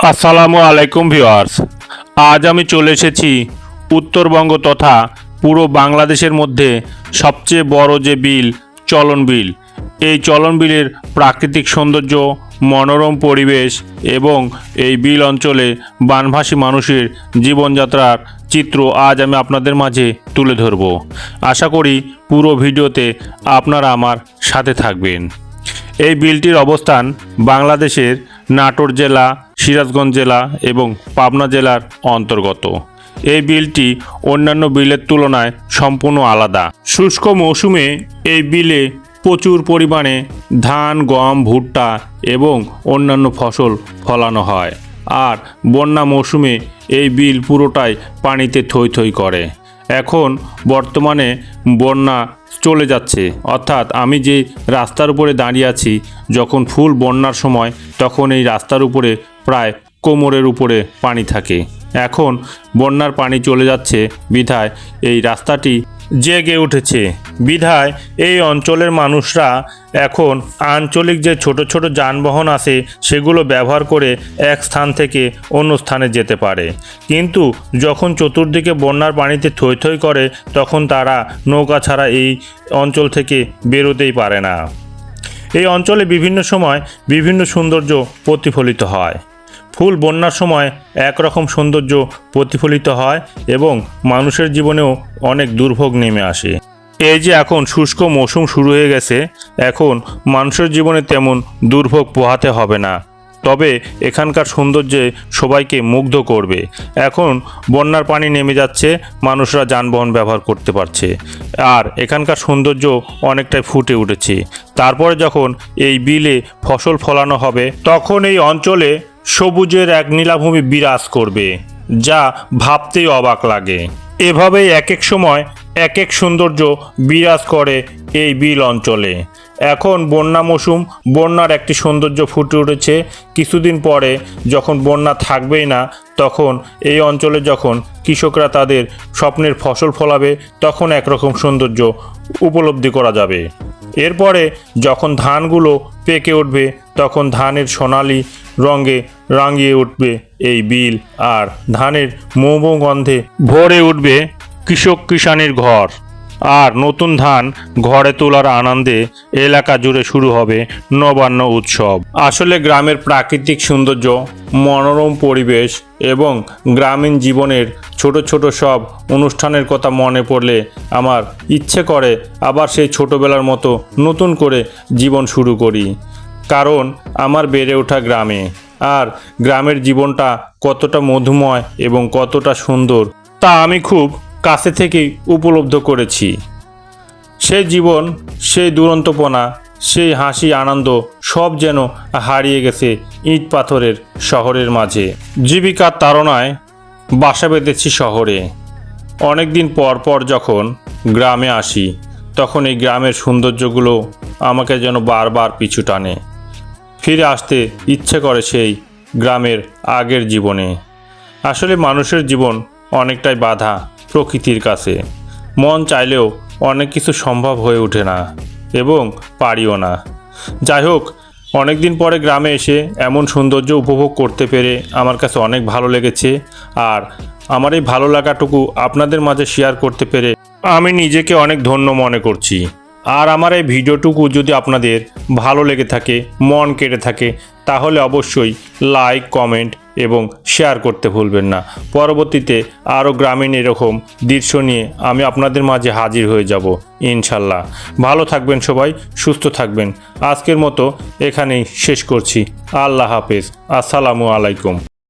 আসসালামু আলাইকুম ভিউয়ার্স। আজ আমি চলে এসেছি উত্তরবঙ্গ তথা পুরো বাংলাদেশের মধ্যে সবচেয়ে বড় যে বিল, চলন বিল। এই চলন বিলের প্রাকৃতিক সৌন্দর্য, মনোরম পরিবেশ এবং এই বিল অঞ্চলে বানভাসী মানুষের জীবনযাত্রার চিত্র আজ আমি আপনাদের মাঝে তুলে ধরব। আশা করি পুরো ভিডিওতে আপনারা আমার সাথে থাকবেন। এই বিলটির অবস্থান বাংলাদেশের নাটোর জেলা সিরাজগঞ্জ জেলা এবং পাবনা জেলার অন্তর্গত। এই বিলটি অন্যান্য বিলের তুলনায় সম্পূর্ণ আলাদা। শুষ্ক মৌসুমে এই বিলে প্রচুর পরিমাণে ধান, গম, ভুট্টা এবং অন্যান্য ফসল ফলানো হয়। আর বন্যা মৌসুমে এই বিল পুরোটাই পানিতে থই থই করে। এখন বর্তমানে বন্যা চলে যাচ্ছে। অর্থাৎ আমি যে রাস্তার উপরে দাঁড়িয়ে আছি, যখন ফুল বন্যার সময়, তখন এই রাস্তার উপরে প্রায় কোমরের উপরে পানি থাকে। এখন বন্যার পানি চলে যাচ্ছে, বিধায় এই রাস্তাটি জেগে উঠেছে। বিধায় এই অঞ্চলের মানুষরা এখন আঞ্চলিক যে ছোট ছোট যানবাহন আছে, সেগুলো ব্যবহার করে এক স্থান থেকে অন্য স্থানে যেতে পারে। কিন্তু যখন চতুর্দিকে বন্যার পানিতে থই করে, তখন তারা নৌকা ছাড়া এই অঞ্চল থেকে বেরোতেই পারে না। এই অঞ্চলে বিভিন্ন সময় বিভিন্ন সৌন্দর্য প্রতিফলিত হয়। ফুল বন্যার সময় একরকম সৌন্দর্য প্রতিফলিত হয় এবং মানুষের জীবনেও অনেক দুর্ভোগ নেমে আসে। এই যে এখন শুষ্ক মৌসুম শুরু হয়ে গেছে, এখন মানুষের জীবনে তেমন দুর্ভোগ পোহাতে হবে না। তবে এখানকার সৌন্দর্যে সবাইকে মুগ্ধ করবে। এখন বন্যার পানি নেমে যাচ্ছে, মানুষরা যানবাহন ব্যবহার করতে পারছে। আর এখানকার সৌন্দর্য অনেকটাই ফুটে উঠেছে। তারপরে যখন এই বিলে ফসল ফলানো হবে, তখন এই অঞ্চলে সবুজের এক নীলাভূমি বিরাজ করবে, যা ভাবতেই অবাক লাগে। এভাবেই এক এক সময় এক এক সৌন্দর্য বিরাজ করে এই বিল অঞ্চলে। এখন বন্যা মৌসুম, বন্যার একটি সৌন্দর্য ফুটে উঠেছে। কিছুদিন পরে যখন বন্যা থাকবেই না, তখন এই অঞ্চলে যখন কৃষকরা তাদের স্বপ্নের ফসল ফলাবে, তখন একরকম সৌন্দর্য উপলব্ধি করা যাবে। এরপরে যখন ধানগুলো পেকে উঠবে, তখন ধানের সোনালি রঙে রাঙিয়ে উঠবে এই বিল আর ধানের মৌ মৌ গন্ধে ভরে উঠবে কৃষক কিষানের ঘর। আর নতুন ধান ঘরে তোলার আনন্দে এলাকা জুড়ে শুরু হবে নবান্ন উৎসব। আসলে গ্রামের প্রাকৃতিক সৌন্দর্য, মনোরম পরিবেশ এবং গ্রামীণ জীবনের ছোট ছোট সব অনুষ্ঠানের কথা মনে পড়লে আমার ইচ্ছে করে আবার সেই ছোটবেলার মতো নতুন করে জীবন শুরু করি। কারণ আমার বেড়ে ওঠা গ্রামে আর গ্রামের জীবনটা কতটা মধুময় এবং কতটা সুন্দর, তা আমি খুব কাছে থেকেই উপলব্ধ করেছি। সেই জীবন, সেই দুরন্তপনা, সেই হাসি, আনন্দ সব যেন হারিয়ে গেছে ইট পাথরের শহরের মাঝে। জীবিকার তাড়নায় বাসা বেঁধেছি শহরে। অনেক দিন পর পর যখন গ্রামে আসি, তখন এই গ্রামের সৌন্দর্যগুলো আমাকে যেন বারবার পিছু টানে। ফিরে আসতে ইচ্ছে করে সেই গ্রামের আগের জীবনে। আসলে মানুষের জীবন অনেকটাই বাধা প্রকৃতির কাছে। মন চাইলেও অনেক কিছু সম্ভব হয়ে ওঠে না এবং পারিও না। যাই হোক অনেক দিন পরে গ্রামে এসে এমন সৌন্দর্য উপভোগ করতে পেরে আমার কাছে অনেক ভালো লেগেছে আর আমার এই ভালো লাগাটুকু আপনাদের মাঝে শেয়ার করতে পেরে আমি নিজেকে অনেক ধন্য মনে করছি। আর আমার এই ভিডিওটুকু যদি আপনাদের ভালো লেগে থাকে, মন কেটে থাকে, তাহলে অবশ্যই লাইক কমেন্ট এবং শেয়ার করতে ভুলবেন না। পরবর্তীতে আরও গ্রামীণ এরকম দৃশ্য নিয়ে আমি আপনাদের মাঝে হাজির হয়ে যাব, ইনশাল্লাহ। ভালো থাকবেন সবাই, সুস্থ থাকবেন। আজকের মতো এখানেই শেষ করছি। আল্লাহ হাফেজ। আসসালামু আলাইকুম।